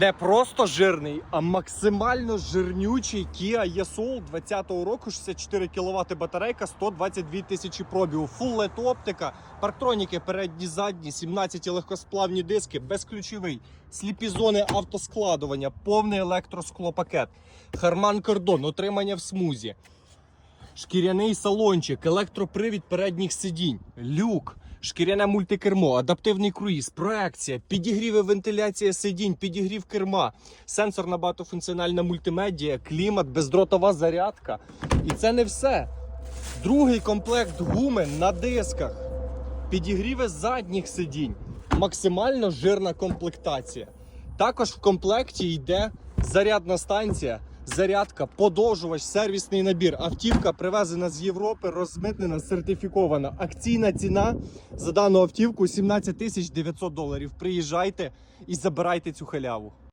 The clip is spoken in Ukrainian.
Не просто жирний, а максимально жирнючий Kia e-Soul 20-го року, 64 кВт батарейка, 122 тисячі пробігу, LED оптика, парктроніки передні, задні, 17 легкосплавні диски, безключовий, сліпі зони автоскладування, повний електросклопакет, Харман кордон, отримання в смузі, шкіряний салончик, електропривід передніх сидінь, люк. Шкіряне мультикермо, адаптивний круїз, проекція, підігріви вентиляція сидінь, підігрів керма, сенсорна багатофункціональна мультимедія, клімат, бездротова зарядка. І це не все. Другий комплект гуми на дисках, підігріви задніх сидінь, максимально жирна комплектація. Також в комплекті йде зарядна станція, зарядка, подовжувач, сервісний набір. Автівка привезена з Європи, розмитнена, сертифікована. Акційна ціна за дану автівку 17 тисяч 900 доларів. Приїжджайте і забирайте цю халяву.